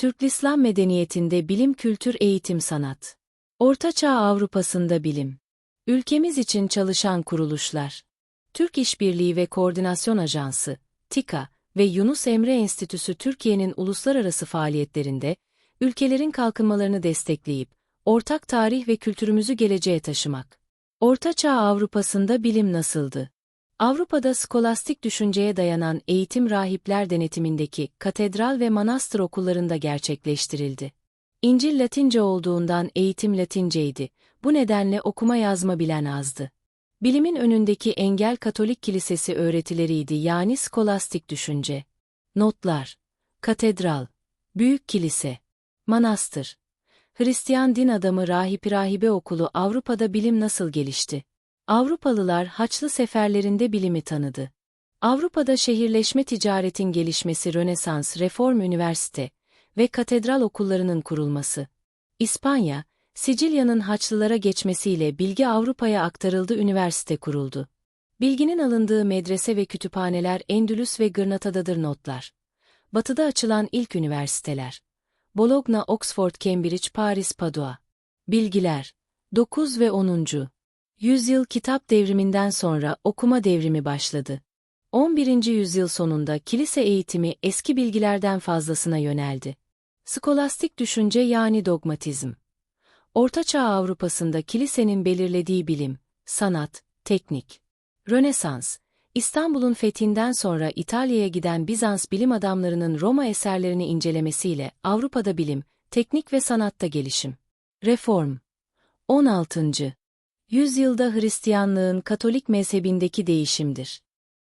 Türk-İslam medeniyetinde bilim kültür eğitim sanat. Ortaçağ Avrupa'sında bilim. Ülkemiz için çalışan kuruluşlar. Türk İşbirliği ve Koordinasyon Ajansı, TİKA ve Yunus Emre Enstitüsü Türkiye'nin uluslararası faaliyetlerinde, ülkelerin kalkınmalarını destekleyip, ortak tarih ve kültürümüzü geleceğe taşımak. Ortaçağ Avrupa'sında bilim nasıldı? Avrupa'da skolastik düşünceye dayanan eğitim rahipler denetimindeki katedral ve manastır okullarında gerçekleştirildi. İncil Latince olduğundan eğitim Latinceydi, bu nedenle okuma yazma bilen azdı. Bilimin önündeki engel Katolik Kilisesi öğretileriydi yani skolastik düşünce. Notlar Katedral Büyük Kilise Manastır Hristiyan din adamı rahip rahibe okulu Avrupa'da bilim nasıl gelişti? Avrupalılar Haçlı seferlerinde bilimi tanıdı. Avrupa'da şehirleşme ticaretin gelişmesi Rönesans Reform Üniversite ve katedral okullarının kurulması. İspanya, Sicilya'nın Haçlılara geçmesiyle bilgi Avrupa'ya aktarıldı üniversite kuruldu. Bilginin alındığı medrese ve kütüphaneler Endülüs ve Gırnata'dadır notlar. Batıda açılan ilk üniversiteler. Bologna, Oxford, Cambridge, Paris, Padua. Bilgiler 9 ve 10. Yüzyıl kitap devriminden sonra okuma devrimi başladı. 11. yüzyıl sonunda kilise eğitimi eski bilgilerden fazlasına yöneldi. Skolastik düşünce yani dogmatizm. Ortaçağ Avrupa'sında kilisenin belirlediği bilim, sanat, teknik. Rönesans, İstanbul'un fethinden sonra İtalya'ya giden Bizans bilim adamlarının Roma eserlerini incelemesiyle Avrupa'da bilim, teknik ve sanatta gelişim. Reform 16. Yüzyılda Hristiyanlığın Katolik mezhebindeki değişimdir.